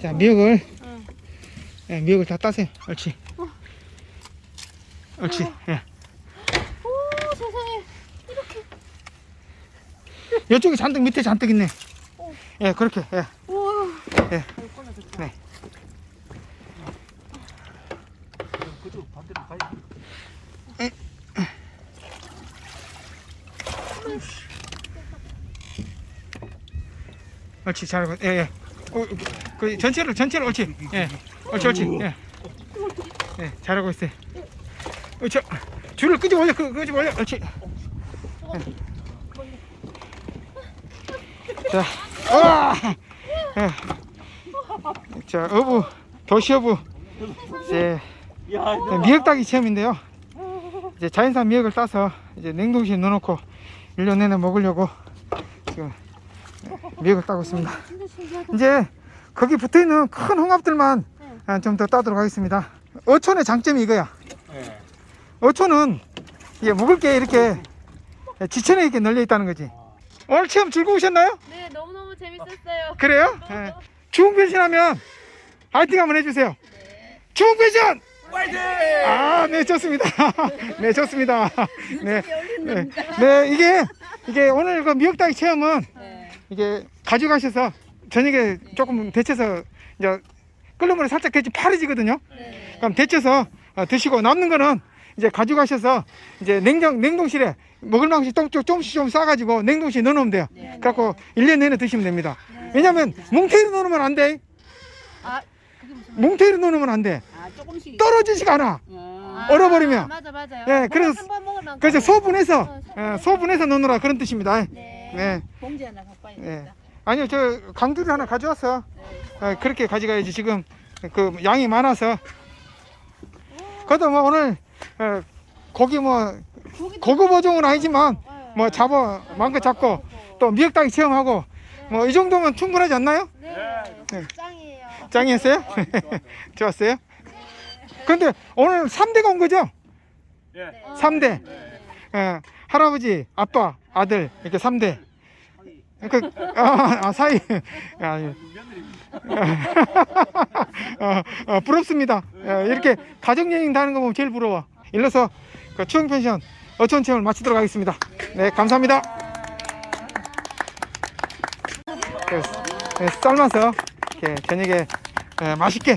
자, 미역을, 응. 예, 미역을 다 따세요. 옳지. 옳지. 예. 오 세상에 이렇게. 이쪽에 잔뜩, 밑에 잔뜩 있네. 어. 예, 그렇게. 예. 우와. 예. 꺼내줬다. 그쪽 반대로 가야 옳지. 잘하고, 예, 예. 어, 그, 전체로, 전체로, 옳지. 예. 옳지, 옳지. 예. 예, 잘하고 있어요. 옳지. 줄을 끄집어 올려, 끄, 끄집어 올려. 옳지. 예. 자, 우와! 예. 자, 어부, 도시 어부. 이제, 야, 네, 미역 따기 체험인데요. 이제 자연산 미역을 따서 이제 냉동실에 넣어 놓고 1년 내내 먹으려고 지금 미역을 따고 있습니다. 이제 거기 붙어 있는 큰 홍합들만 아, 좀더 따도록 하겠습니다. 어촌의 장점이 이거야. 예. 어촌은 이게 먹을 게 이렇게 지천에 이렇게 널려 있다는 거지. 오늘 체험 즐거우셨나요? 네 너무 너무 재밌었어요. 그래요? 예. 추운 변신하면 화이팅 한번 해주세요. 추운 변신! 화이팅! 아, 네, 좋습니다. 네, 좋습니다. 네, 네, 네, 이게, 이게 오늘 그 미역따기 체험은 네. 이게 가져가셔서 저녁에 조금 데쳐서 이제 끓는 물에 살짝 데치 파래지거든요. 네. 그럼 데쳐서 어, 드시고 남는 거는 이제 가져가셔서 이제 냉장, 냉동실에 먹을 만큼씩 조금씩, 조금씩 좀 싸가지고 냉동실에 넣어놓으면 돼요. 네. 그래갖고 1년 내내 드시면 됩니다. 왜냐면 뭉태기로 넣어놓으면 안 돼. 아? 뭉태기로 넣어놓으면 안 돼. 아 조금씩 떨어지지가 않아. 아, 얼어버리면. 맞아 맞아요. 예, 그래서- 그래서 소분해서, 어, 예, 소분해서 넣느라 그런 뜻입니다. 네. 네. 봉지 하나 갖고 와야 예. 되겠다. 아니요, 저 강주를 하나 가져왔어. 어, 그렇게 가져가야지. 지금 그 양이 많아서. 그래도 뭐 오늘 어, 고기 뭐 고급 어종은 아니지만 뭐 잡아 마음껏 잡고 또 미역닭이 체험하고 뭐 이 정도면 충분하지 않나요? 네. 네. 짱이에요. 짱이었어요? 좋았어요? 근데 오늘 3대가 온 거죠? 예. 네. 3대. 예, 할아버지, 아빠, 아들 이렇게 3대. 그, 아, 아, 사이. 아, 예. 어, 어, 부럽습니다. 어, 이렇게 가족여행 다니는 거 보면 제일 부러워. 일러서 그 추억 펜션 어촌 체험을 마치도록 하겠습니다. 네, 감사합니다. 네, 네, 삶아서 이렇게 저녁에 에, 맛있게